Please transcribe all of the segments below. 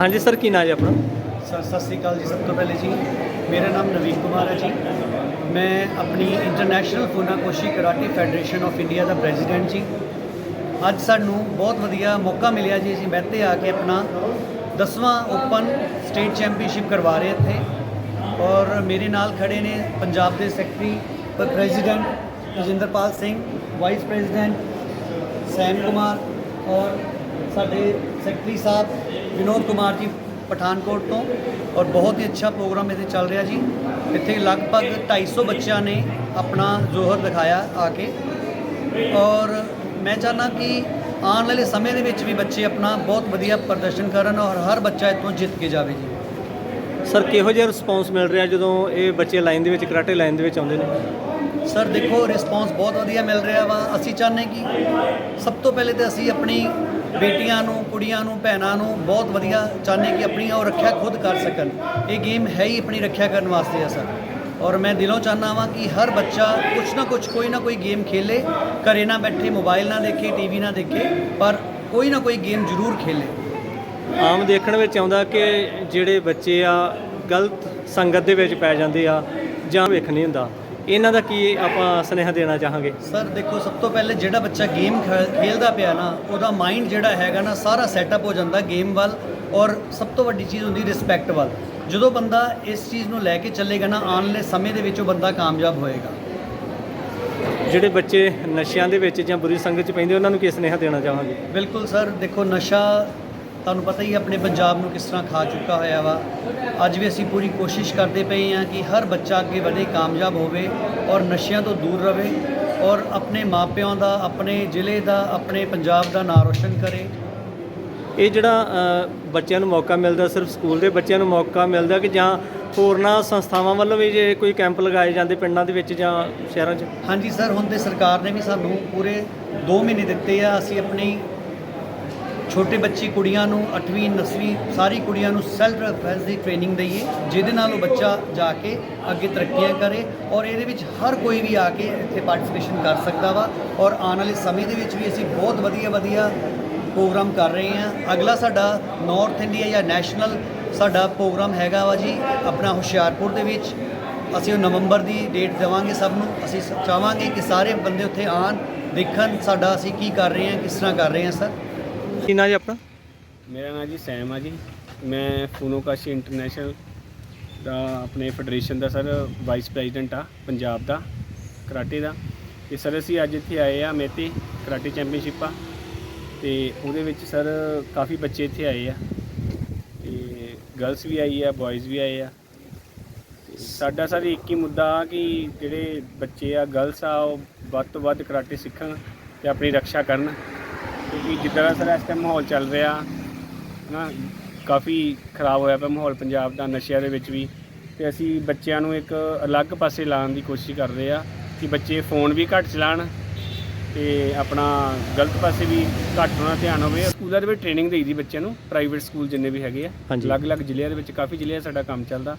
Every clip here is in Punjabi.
ਹਾਂਜੀ ਸਰ, ਕੀ ਨਾਂ ਹੈ ਆਪਣਾ? ਸਰ, ਸਤਿ ਸ੍ਰੀ ਅਕਾਲ ਜੀ ਸਭ ਤੋਂ ਪਹਿਲੇ ਜੀ। ਮੇਰਾ ਨਾਮ ਨਵੀਨ ਕੁਮਾਰ ਹੈ ਜੀ। ਮੈਂ ਆਪਣੀ international Funakoshi karate federation of India the president ਜੀ। ਅੱਜ ਸਾਨੂੰ ਬਹੁਤ ਵਧੀਆ ਮੌਕਾ ਮਿਲਿਆ ਜੀ, ਅਸੀਂ ਮਹਿਤੇ ਆ ਕੇ ਆਪਣਾ 10ਵਾਂ ਓਪਨ ਸਟੇਟ ਚੈਂਪੀਅਨਸ਼ਿਪ ਕਰਵਾ ਰਹੇ ਇੱਥੇ। ਔਰ ਮੇਰੇ ਨਾਲ ਖੜੇ ਨੇ ਪੰਜਾਬ ਦੇ secretary president Rajinderpal Singh vice president Sam Kumar ਔਰ ਸਾਡੇ ਸੈਕਟਰੀ ਸਾਹਿਬ ਵਿਨੋਦ ਕੁਮਾਰ ਜੀ ਪਠਾਨਕੋਟ ਤੋਂ ਔਰ ਬਹੁਤ ਹੀ ਅੱਛਾ ਪ੍ਰੋਗਰਾਮ ਇੱਥੇ ਚੱਲ ਰਿਹਾ ਜੀ। ਇੱਥੇ ਲਗਭਗ 250 ਬੱਚਿਆਂ ਨੇ ਆਪਣਾ ਜ਼ੋਹਰ ਦਿਖਾਇਆ ਆ ਕੇ। ਔਰ ਮੈਂ ਚਾਹਨਾ ਕਿ ਆਉਣ ਵਾਲੇ ਸਮੇਂ ਦੇ ਵਿੱਚ ਵੀ ਬੱਚੇ ਆਪਣਾ ਬਹੁਤ ਵਧੀਆ ਪ੍ਰਦਰਸ਼ਨ ਕਰਨ ਔਰ ਹਰ ਬੱਚਾ ਇੱਥੋਂ ਜਿੱਤ ਕੇ ਜਾਵੇ ਜੀ। ਸਰ ਕਿਹੋ ਜਿਹਾ ਰਿਸਪੌਂਸ ਮਿਲ ਰਿਹਾ ਜਦੋਂ ਇਹ ਬੱਚੇ ਲਾਈਨ ਦੇ ਵਿੱਚ ਕਰਾਟੇ ਲਾਈਨ ਦੇ ਵਿੱਚ ਆਉਂਦੇ ਨੇ? ਸਰ ਦੇਖੋ ਰਿਸਪੌਂਸ ਬਹੁਤ ਵਧੀਆ ਮਿਲ ਰਿਹਾ ਵਾ। ਅਸੀਂ ਚਾਹੁੰਦੇ ਕਿ ਸਭ ਤੋਂ ਪਹਿਲੇ ਤੇ ਅਸੀਂ ਆਪਣੀ ਬੇਟੀਆਂ ਨੂੰ, ਕੁੜੀਆਂ ਨੂੰ, ਭੈਣਾਂ ਨੂੰ ਬਹੁਤ ਵਧੀਆ ਚਾਹੁੰਦੇ ਕਿ ਆਪਣੀ ਉਹ ਰੱਖਿਆ ਖੁਦ ਕਰ ਸਕਣ। ਇਹ ਗੇਮ ਹੈ ਹੀ ਆਪਣੀ ਰੱਖਿਆ ਕਰਨ ਵਾਸਤੇ ਆ ਸਰ। ਔਰ ਮੈਂ ਦਿਲੋਂ ਚਾਹੁੰਦਾ ਵਾਂ ਕਿ ਹਰ ਬੱਚਾ ਕੁਛ ਨਾ ਕੁਛ, ਕੋਈ ਨਾ ਕੋਈ ਗੇਮ ਖੇਲੇ। ਘਰੇ ਨਾ ਬੈਠੇ, ਮੋਬਾਈਲ ਨਾ ਦੇਖੇ ਟੀਵੀ ਨਾ ਦੇਖੇ, ਪਰ ਕੋਈ ਨਾ ਕੋਈ ਗੇਮ ਜ਼ਰੂਰ ਖੇਲੇ। ਆਮ ਦੇਖਣ ਵਿੱਚ ਆਉਂਦਾ ਕਿ ਜਿਹੜੇ ਬੱਚੇ ਆ, ਗਲਤ ਸੰਗਤ ਦੇ ਵਿੱਚ ਪੈ ਜਾਂਦੇ ਆ ਜਾਂ ਵੇਖ ਨਹੀਂ ਹੁੰਦਾ। ਇਹਨਾਂ ਦਾ ਕੀ ਆਪਾਂ ਸੁਨੇਹਾ ਦੇਣਾ ਚਾਹਾਂਗੇ? ਸਰ ਦੇਖੋ ਸਭ ਤੋਂ ਪਹਿਲੇ ਜਿਹੜਾ ਬੱਚਾ ਗੇਮ ਖੇਲਦਾ ਪਿਆ ਨਾ ਉਹਦਾ ਮਾਈਂਡ ਜਿਹੜਾ ਹੈਗਾ ਨਾ ਸਾਰਾ ਸੈਟਅਪ ਹੋ ਜਾਂਦਾ ਗੇਮ ਵੱਲ ਔਰ ਸਭ ਤੋਂ ਵੱਡੀ ਚੀਜ਼ ਹੁੰਦੀ ਰਿਸਪੈਕਟ ਵੱਲ। ਜਦੋਂ ਬੰਦਾ ਇਸ ਚੀਜ਼ ਨੂੰ ਲੈ ਕੇ ਚੱਲੇਗਾ ਨਾ ਆਉਣ ਵਾਲੇ ਸਮੇਂ ਦੇ ਵਿੱਚ ਉਹ ਬੰਦਾ ਕਾਮਯਾਬ ਹੋਏਗਾ। ਜਿਹੜੇ ਬੱਚੇ ਨਸ਼ਿਆਂ ਦੇ ਵਿੱਚ ਜਾਂ ਬੁਰੀ ਸੰਗਤ 'ਚ ਪੈਂਦੇ ਉਹਨਾਂ ਨੂੰ ਕੀ ਸੁਨੇਹਾ ਦੇਣਾ ਚਾਹਾਂਗੇ? ਬਿਲਕੁਲ ਸਰ। ਦੇਖੋ ਨਸ਼ਾ ਤੁਹਾਨੂੰ ਪਤਾ ਹੀ ਆਪਣੇ ਪੰਜਾਬ ਨੂੰ ਕਿਸ ਤਰ੍ਹਾਂ ਖਾ ਚੁੱਕਾ ਹੋਇਆ ਵਾ। ਅੱਜ ਵੀ ਅਸੀਂ ਪੂਰੀ ਕੋਸ਼ਿਸ਼ ਕਰਦੇ ਪਏ ਹਾਂ ਕਿ ਹਰ ਬੱਚਾ ਅੱਗੇ ਵਧੇ ਕਾਮਯਾਬ ਹੋਵੇ ਔਰ ਨਸ਼ਿਆਂ ਤੋਂ ਦੂਰ ਰਵੇ ਔਰ ਆਪਣੇ ਮਾਪਿਆਂ ਦਾ ਆਪਣੇ ਜ਼ਿਲ੍ਹੇ ਦਾ ਆਪਣੇ ਪੰਜਾਬ ਦਾ ਨਾਂ ਰੋਸ਼ਨ ਕਰੇ। ਇਹ ਜਿਹੜਾ ਬੱਚਿਆਂ ਨੂੰ ਮੌਕਾ ਮਿਲਦਾ ਸਿਰਫ ਸਕੂਲ ਦੇ ਬੱਚਿਆਂ ਨੂੰ ਮੌਕਾ ਮਿਲਦਾ ਕਿ ਜਾਂ ਹੋਰਨਾਂ ਸੰਸਥਾਵਾਂ ਵੱਲੋਂ ਵੀ ਜੇ ਕੋਈ ਕੈਂਪ ਲਗਾਏ ਜਾਂਦੇ ਪਿੰਡਾਂ ਦੇ ਵਿੱਚ ਜਾਂ ਸ਼ਹਿਰਾਂ 'ਚ? ਹਾਂਜੀ ਸਰ ਹੁਣ ਤੇ ਸਰਕਾਰ ਨੇ ਵੀ ਸਾਨੂੰ ਪੂਰੇ 2 ਮਹੀਨੇ ਦਿੱਤੇ ਆ। ਅਸੀਂ ਆਪਣੀ ਛੋਟੇ ਬੱਚੀ ਕੁੜੀਆਂ ਨੂੰ 8ਵੀਂ 9ਵੀਂ ਸਾਰੀ ਕੁੜੀਆਂ ਨੂੰ ਸੈਲਫ ਡਿਫੈਂਸ ਦੀ ਟ੍ਰੇਨਿੰਗ ਦਈਏ, ਜਿਹਦੇ ਨਾਲ ਉਹ ਬੱਚਾ ਜਾ ਕੇ ਅੱਗੇ ਤਰੱਕੀਆਂ ਕਰੇ ਔਰ ਇਹਦੇ ਵਿੱਚ ਹਰ ਕੋਈ ਵੀ ਆ ਕੇ ਇੱਥੇ ਪਾਰਟਿਸਿਪੇਸ਼ਨ ਕਰ ਸਕਦਾ ਵਾ ਔਰ ਆਉਣ ਵਾਲੇ ਸਮੇਂ ਦੇ ਵਿੱਚ ਵੀ ਅਸੀਂ ਬਹੁਤ ਵਧੀਆ ਵਧੀਆ ਪ੍ਰੋਗਰਾਮ ਕਰ ਰਹੇ ਹਾਂ। ਅਗਲਾ ਸਾਡਾ ਨਾਰਥ ਇੰਡੀਆ ਜਾਂ ਨੈਸ਼ਨਲ ਸਾਡਾ ਪ੍ਰੋਗਰਾਮ ਹੈਗਾ ਵਾ ਜੀ, ਆਪਣਾ ਹੁਸ਼ਿਆਰਪੁਰ ਦੇ ਵਿੱਚ। ਅਸੀਂ ਉਹ ਨਵੰਬਰ ਦੀ ਡੇਟ ਦੇਵਾਂਗੇ ਸਭ ਨੂੰ। ਅਸੀਂ ਸ- ਚਾਹਾਂਗੇ ਕਿ ਸਾਰੇ ਬੰਦੇ ਉੱਥੇ ਆਣ ਦੇਖਣ ਸਾਡਾ ਅਸੀਂ ਕੀ ਕਰ ਰਹੇ ਹਾਂ, ਕਿਸ ਤਰ੍ਹਾਂ ਕਰ ਰਹੇ ਹਾਂ ਸਰ। ਕੀ ਨਾਂ ਜੀ ਆਪਣਾ? ਮੇਰਾ ਨਾਮ ਜੀ ਸੈਮ ਆ ਜੀ। ਮੈਂ ਫੂਨੋਕਾਸ਼ੀ ਇੰਟਰਨੈਸ਼ਨਲ ਦਾ ਆਪਣੇ ਫੈਡਰੇਸ਼ਨ ਦਾ ਸਰ ਵਾਈਸ ਪ੍ਰੈਜ਼ੀਡੈਂਟ ਆ, ਪੰਜਾਬ ਦਾ, ਕਰਾਟੇ ਦਾ। ਤੇ ਸਰ ਅਸੀਂ ਅੱਜ ਇੱਥੇ ਆਏ ਆ ਮੇਤੇ, ਕਰਾਟੇ ਚੈਂਪੀਅਨਸ਼ਿਪ ਆ। ਤੇ ਉਹਦੇ ਵਿੱਚ ਸਰ ਕਾਫੀ ਬੱਚੇ ਇੱਥੇ ਆਏ ਆ। ਤੇ ਗਰਲਸ ਵੀ ਆਈ ਆ ਬॉयਜ਼ ਵੀ ਆਏ ਆ। ਤੇ ਸਾਡਾ ਸਰ ਇੱਕ ਹੀ ਮੁੱਦਾ ਆ ਕਿ ਜਿਹੜੇ ਬੱਚੇ ਆ, ਗਰਲਸ ਆ, ਉਹ ਵੱਧ ਤੋਂ ਵੱਧ ਕਰਾਟੇ ਸਿੱਖਣ ਤੇ ਆਪਣੀ ਰੱਖਿਆ ਕਰਨ। ਕਿਉਂਕਿ ਜਿੱਦਾਂ ਦਾ ਸਰ ਇਸ ਟਾਈਮ ਮਾਹੌਲ ਚੱਲ ਰਿਹਾ ਨਾ ਕਾਫੀ ਖਰਾਬ ਹੋਇਆ ਪਿਆ ਮਾਹੌਲ ਪੰਜਾਬ ਦਾ ਨਸ਼ਿਆਂ ਦੇ ਵਿੱਚ ਵੀ। ਤੇ ਅਸੀਂ ਬੱਚਿਆਂ ਨੂੰ ਇੱਕ ਅਲੱਗ ਪਾਸੇ ਲਾਉਣ ਦੀ ਕੋਸ਼ਿਸ਼ ਕਰ ਰਹੇ ਆ ਕਿ ਬੱਚੇ ਫੋਨ ਵੀ ਘੱਟ ਚਲਾਉਣ ਤੇ ਆਪਣਾ ਗਲਤ ਪਾਸੇ ਵੀ ਘੱਟ ਦਾ ਧਿਆਨ ਹੋਵੇ। ਸਕੂਲਾਂ ਦੇ ਵਿੱਚ ਟ੍ਰੇਨਿੰਗ ਦੇਈਦੀ ਬੱਚਿਆਂ ਨੂੰ ਪ੍ਰਾਈਵੇਟ ਸਕੂਲ ਜਿੰਨੇ ਵੀ ਹੈਗੇ ਆ। ਅਲੱਗ-ਅਲੱਗ ਜ਼ਿਲ੍ਹਿਆਂ ਦੇ ਵਿੱਚ ਕਾਫੀ ਜ਼ਿਲ੍ਹਿਆਂ ਸਾਡਾ ਕੰਮ ਚੱਲਦਾ।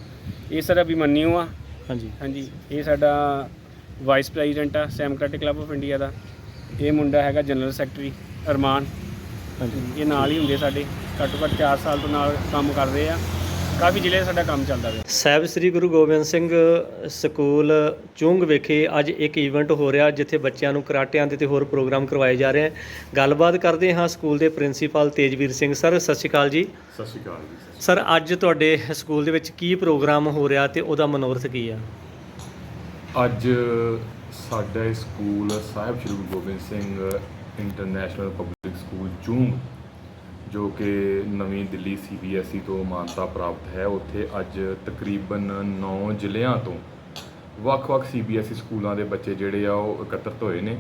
ਇਹ ਸਰ ਅਭਿਮਨਿਊ ਆ। ਹਾਂਜੀ। ਹਾਂਜੀ ਇਹ ਸਾਡਾ ਵਾਈਸ ਪ੍ਰੈਜ਼ੀਡੈਂਟ ਆ ਸੈਮਕ੍ਰੈਟਿਕ ਕਲੱਬ ਆਫ ਇੰਡੀਆ ਦਾ। ਇਹ ਮੁੰਡਾ ਹੈਗਾ ਜਨਰਲ ਸੈਕਟਰੀ ਅਰਮਾਨ। ਹਾਂਜੀ। ਇਹ ਨਾਲ ਹੀ ਹੁੰਦੇ ਸਾਡੇ ਘੱਟੋ ਘੱਟ 4 ਸਾਲ ਤੋਂ ਨਾਲ ਕੰਮ ਕਰ ਰਹੇ ਆ। ਕਾਫੀ ਜ਼ਿਲ੍ਹੇ ਸਾਡਾ ਕੰਮ ਚੱਲਦਾ ਪਿਆ। ਸਾਹਿਬ ਸ੍ਰੀ ਗੁਰੂ ਗੋਬਿੰਦ ਸਿੰਘ ਸਕੂਲ ਚੁੰਗ ਵਿਖੇ ਅੱਜ ਇੱਕ ਇਵੈਂਟ ਹੋ ਰਿਹਾ ਜਿੱਥੇ ਬੱਚਿਆਂ ਨੂੰ ਕਰਾਟਿਆਂ ਦੇ ਤੇ ਹੋਰ ਪ੍ਰੋਗਰਾਮ ਕਰਵਾਏ ਜਾ ਰਹੇ ਹਨ ਗੱਲਬਾਤ ਕਰਦੇ ਹਾਂ ਸਕੂਲ ਦੇ ਪ੍ਰਿੰਸੀਪਲ ਤੇਜਵੀਰ ਸਿੰਘ ਸਰ। ਸਤਿ ਸ਼੍ਰੀ ਅਕਾਲ ਜੀ। ਸਤਿ ਸ਼੍ਰੀ ਅਕਾਲ ਜੀ ਸਰ ਅੱਜ ਤੁਹਾਡੇ ਸਕੂਲ ਦੇ ਵਿੱਚ ਕੀ ਪ੍ਰੋਗਰਾਮ ਹੋ ਰਿਹਾ ਤੇ ਉਹਦਾ ਮਨੋਰਥ ਕੀ ਆ? ਅੱਜ ਸਾਡੇ school Sahib Shri Guru Gobind Singh international public school Chung ਜੋ ਕਿ ਨਵੀਂ ਦਿੱਲੀ ਸੀਬੀਐਸਈ ਤੋਂ ਮਾਨਤਾ ਪ੍ਰਾਪਤ ਹੈ ਉੱਥੇ ਅੱਜ ਤਕਰੀਬਨ 9 ਜ਼ਿਲ੍ਹਿਆਂ ਤੋਂ ਵੱਖ-ਵੱਖ ਸੀਬੀਐਸਈ ਸਕੂਲਾਂ ਦੇ ਬੱਚੇ ਜਿਹੜੇ ਆ ਉਹ ਇਕੱਤਰਤ ਹੋਏ ਨੇ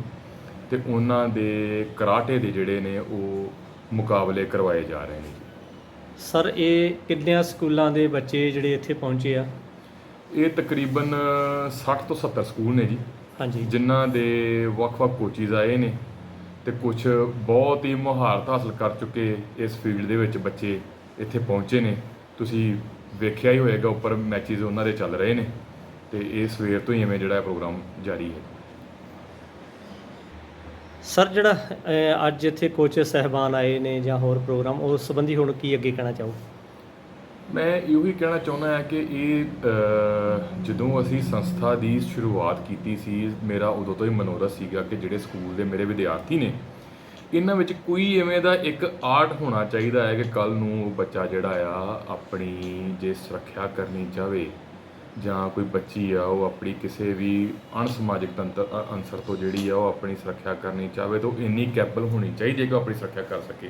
ਤੇ ਉਹਨਾਂ ਦੇ ਕਰਾਟੇ ਦੇ ਜਿਹੜੇ ਨੇ ਉਹ ਮੁਕਾਬਲੇ ਕਰਵਾਏ ਜਾ ਰਹੇ ਨੇ। ਸਰ ਇਹ ਕਿੰਨਿਆਂ ਸਕੂਲਾਂ ਦੇ ਬੱਚੇ ਜਿਹੜੇ ਇੱਥੇ ਪਹੁੰਚੇ ਆ? ਇਹ ਤਕਰੀਬਨ 60 ਤੋਂ 70 ਸਕੂਲ ਨੇ ਜੀ। ਹਾਂਜੀ। ਜਿਨ੍ਹਾਂ ਦੇ ਵੱਖ-ਵੱਖ ਕੋਚਿਸ ਆਏ ਨੇ ਤੇ ਕੁਝ ਬਹੁਤ ਹੀ ਮੁਹਾਰਤ ਹਾਸਲ ਕਰ ਚੁੱਕੇ ਇਸ ਫੀਲਡ ਦੇ ਵਿੱਚ ਬੱਚੇ ਇੱਥੇ ਪਹੁੰਚੇ ਨੇ। ਤੁਸੀਂ ਵੇਖਿਆ ਹੀ ਹੋਏਗਾ ਉੱਪਰ ਮੈਚਿਸ ਉਹਨਾਂ ਦੇ ਚੱਲ ਰਹੇ ਨੇ ਤੇ ਇਹ ਸਵੇਰ ਤੋਂ ਹੀ ਐਵੇਂ ਜਿਹੜਾ ਪ੍ਰੋਗਰਾਮ ਜਾਰੀ ਹੈ। ਸਰ ਜਿਹੜਾ ਅਹ, ਅੱਜ ਇੱਥੇ ਕੋਚ ਸਹਿਬਾਨ ਆਏ ਨੇ ਜਾਂ ਹੋਰ ਪ੍ਰੋਗਰਾਮ ਉਸ ਸੰਬੰਧੀ ਹੁਣ ਕੀ ਅੱਗੇ ਕਹਿਣਾ ਚਾਹੋ ਮੈਂ ਇਹੋ ਹੀ ਕਹਿਣਾ ਚਾਹੁੰਦਾ ਹਾਂ ਕਿ ਇਹ ਜਦੋਂ ਅਸੀਂ ਸੰਸਥਾ ਦੀ ਸ਼ੁਰੂਆਤ ਕੀਤੀ ਸੀ, ਮੇਰਾ ਉਦੋਂ ਤੋਂ ਹੀ ਮਨੋਰਥ ਸੀਗਾ ਕਿ ਜਿਹੜੇ ਸਕੂਲ ਦੇ ਮੇਰੇ ਵਿਦਿਆਰਥੀ ਨੇ, ਇਹਨਾਂ ਵਿੱਚ ਕੋਈ ਐਵੇਂ ਦਾ ਇੱਕ ਆਰਟ ਹੋਣਾ ਚਾਹੀਦਾ ਹੈ ਕਿ ਕੱਲ ਨੂੰ ਬੱਚਾ ਜਿਹੜਾ ਆ, ਆਪਣੀ ਜੇ ਸੁਰੱਖਿਆ ਕਰਨੀ ਚਾਹਵੇ, ਜਾਂ ਕੋਈ ਬੱਚੀ ਆ, ਉਹ ਆਪਣੀ ਕਿਸੇ ਵੀ ਅਣਸਮਾਜਿਕ ਤੰਤਰ ਅਨਸਰ ਤੋਂ ਜਿਹੜੀ ਆ, ਉਹ ਆਪਣੀ ਸੁਰੱਖਿਆ ਕਰਨੀ ਚਾਹਵੇ, ਤਾਂ ਉਹ ਇੰਨੀ ਕੈਪਲ ਹੋਣੀ ਚਾਹੀਦੀ ਹੈ ਕਿ ਉਹ ਆਪਣੀ ਸੁਰੱਖਿਆ ਕਰ ਸਕੇ।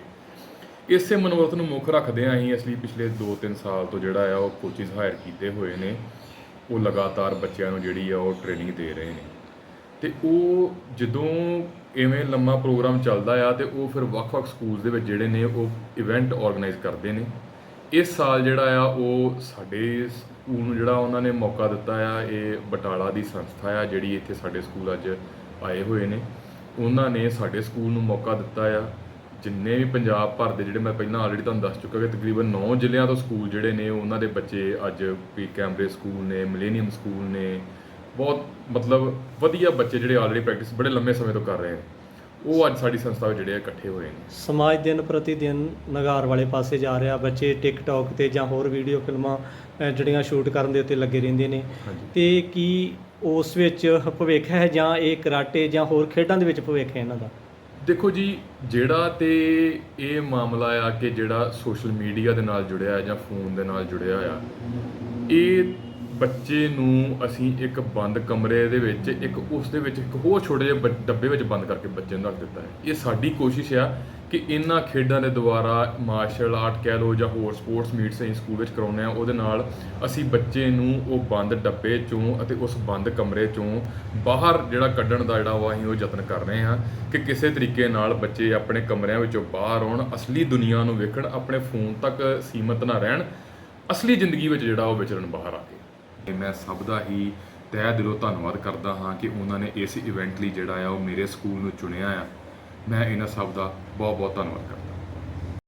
ਇਸੇ ਮਨੋਰਥ ਨੂੰ ਮੁੱਖ ਰੱਖਦੇ ਆਂ ਅਸੀਂ ਅਸਲੀ ਪਿਛਲੇ 2-3 ਸਾਲ ਤੋਂ ਜਿਹੜਾ ਆ, ਉਹ ਕੋਚਿਸ ਹਾਇਰ ਕੀਤੇ ਹੋਏ ਨੇ। ਉਹ ਲਗਾਤਾਰ ਬੱਚਿਆਂ ਨੂੰ ਜਿਹੜੀ ਆ, ਉਹ ਟ੍ਰੇਨਿੰਗ ਦੇ ਰਹੇ ਨੇ। ਤੇ ਉਹ ਜਦੋਂ ਐਵੇਂ ਲੰਮਾ ਪ੍ਰੋਗਰਾਮ ਚੱਲਦਾ ਆ, ਤੇ ਉਹ ਫਿਰ ਵੱਖ-ਵੱਖ ਸਕੂਲਸ ਦੇ ਵਿੱਚ ਜਿਹੜੇ ਨੇ, ਉਹ ਇਵੈਂਟ ਆਰਗੇਨਾਈਜ਼ ਕਰਦੇ ਨੇ। ਇਸ ਸਾਲ ਜਿਹੜਾ ਆ, ਉਹ ਸਾਡੇ ਸਕੂਲ ਨੂੰ ਜਿਹੜਾ ਉਹਨਾਂ ਨੇ ਮੌਕਾ ਦਿੱਤਾ ਆ, ਇਹ ਬਟਾਲਾ ਦੀ ਸੰਸਥਾ ਆ, ਜਿਹੜੀ ਇੱਥੇ ਸਾਡੇ ਸਕੂਲ ਅੱਜ ਆਏ ਹੋਏ ਨੇ। ਉਹਨਾਂ ਨੇ ਸਾਡੇ ਸਕੂਲ ਨੂੰ ਮੌਕਾ ਦਿੱਤਾ ਆ। ਜਿੰਨੇ ਵੀ ਪੰਜਾਬ ਭਰ ਦੇ ਜਿਹੜੇ ਮੈਂ ਪਹਿਲਾਂ ਆਲਰੇਡੀ ਤੁਹਾਨੂੰ ਦੱਸ ਚੁੱਕਾ ਕਿ ਤਕਰੀਬਨ 9 ਜ਼ਿਲ੍ਹਿਆਂ ਤੋਂ ਸਕੂਲ ਜਿਹੜੇ ਨੇ ਉਹਨਾਂ ਦੇ ਬੱਚੇ ਅੱਜ ਵੀ ਕੈਂਬਰੇ ਸਕੂਲ ਨੇ ਮਿਲੇਨੀਅਮ ਸਕੂਲ ਨੇ। ਬਹੁਤ ਮਤਲਬ ਵਧੀਆ ਬੱਚੇ ਜਿਹੜੇ ਆਲਰੇਡੀ ਪ੍ਰੈਕਟਿਸ ਬੜੇ ਲੰਮੇ ਸਮੇਂ ਤੋਂ ਕਰ ਰਹੇ ਨੇ। ਉਹ ਅੱਜ ਸਾਡੀ ਸੰਸਥਾ ਵਿੱਚ ਜਿਹੜੇ ਇਕੱਠੇ ਹੋਏ ਨੇ। ਸਮਾਜ ਦਿਨ ਪ੍ਰਤੀ ਦਿਨ ਨਗਾਰ ਵਾਲੇ ਪਾਸੇ ਜਾ ਰਿਹਾ ਬੱਚੇ ਟਿਕਟੌਕ ਤੇ ਜਾਂ ਹੋਰ ਵੀਡੀਓ ਫਿਲਮਾਂ ਜਿਹੜੀਆਂ ਸ਼ੂਟ ਕਰਨ ਦੇ ਉੱਤੇ ਲੱਗੇ ਰਹਿੰਦੇ ਨੇ। ਤੇ ਕੀ ਉਸ ਵਿੱਚ ਭਵਿੱਖ ਹੈ ਜਾਂ ਇਹ ਕਰਾਟੇ ਜਾਂ ਹੋਰ ਖੇਡਾਂ ਦੇ ਵਿੱਚ ਭਵਿੱਖ ਹੈ ਇਹਨਾਂ ਦਾ? ਦੇਖੋ ਜੀ, ਜਿਹੜਾ ਤੇ ਇਹ ਮਾਮਲਾ ਆ ਕਿ ਜਿਹੜਾ ਸੋਸ਼ਲ ਮੀਡੀਆ ਦੇ ਨਾਲ ਜੁੜਿਆ ਹੈ ਜਾਂ ਫੋਨ ਦੇ ਨਾਲ ਜੁੜਿਆ ਆ ਇਹ ਬੱਚੇ ਨੂੰ ਅਸੀਂ ਇੱਕ ਬੰਦ ਕਮਰੇ ਦੇ ਵਿੱਚ, ਇੱਕ ਉਸ ਦੇ ਵਿੱਚ ਇੱਕ ਹੋਰ ਛੋਟੇ ਜਿਹੇ ਬ- ਡੱਬੇ ਵਿੱਚ ਬੰਦ ਕਰਕੇ ਬੱਚੇ ਨੂੰ ਰੱਖ ਦਿੱਤਾ ਹੈ। ਇਹ ਸਾਡੀ ਕੋਸ਼ਿਸ਼ ਆ ਕਿ ਇਹਨਾਂ ਖੇਡਾਂ ਦੇ ਦੁਆਰਾ ਮਾਰਸ਼ਲ ਆਰਟ ਕਹਿ ਲਓ ਜਾਂ ਹੋਰ ਸਪੋਰਟਸ ਮੀਟਸ ਅਸੀਂ ਸਕੂਲ ਵਿੱਚ ਕਰਾਉਂਦੇ ਆ ਉਹਦੇ ਨਾਲ ਅਸੀਂ ਬੱਚੇ ਨੂੰ ਉਹ ਬੰਦ ਡੱਬੇ ਚੋਂ ਅਤੇ ਉਸ ਬੰਦ ਕਮਰੇ ਚੋਂ ਬਾਹਰ ਜਿਹੜਾ ਕੱਢਣ ਦਾ ਜਿਹੜਾ ਵਾ ਅਸੀਂ ਉਹ ਯਤਨ ਕਰ ਰਹੇ ਹਾਂ ਕਿ ਕਿਸੇ ਤਰੀਕੇ ਨਾਲ ਬੱਚੇ ਆਪਣੇ ਕਮਰਿਆਂ ਵਿੱਚੋਂ ਬਾਹਰ ਆਉਣ, ਅਸਲੀ ਦੁਨੀਆ ਨੂੰ ਵੇਖਣ, ਆਪਣੇ ਫੋਨ ਤੱਕ ਸੀਮਤ ਨਾ ਰਹਿਣ, ਅਸਲੀ ਜ਼ਿੰਦਗੀ ਵਿੱਚ ਜਿਹੜਾ ਉਹ ਵਿਚਰਨ ਬਾਹਰ ਆ ਕੇ। ਤੇ ਮੈਂ ਸਭ ਦਾ ਹੀ ਤਹਿ ਦਿਲੋਂ ਧੰਨਵਾਦ ਕਰਦਾ ਹਾਂ ਕਿ ਉਹਨਾਂ ਨੇ ਇਸ ਇਵੈਂਟ ਲਈ ਜਿਹੜਾ ਆ ਉਹ ਮੇਰੇ ਸਕੂਲ ਨੂੰ ਚੁਣਿਆ ਆ। ਮੈਂ ਇਹਨਾਂ ਸਭ ਦਾ ਬਹੁਤ ਬਹੁਤ ਧੰਨਵਾਦ ਕਰਦਾ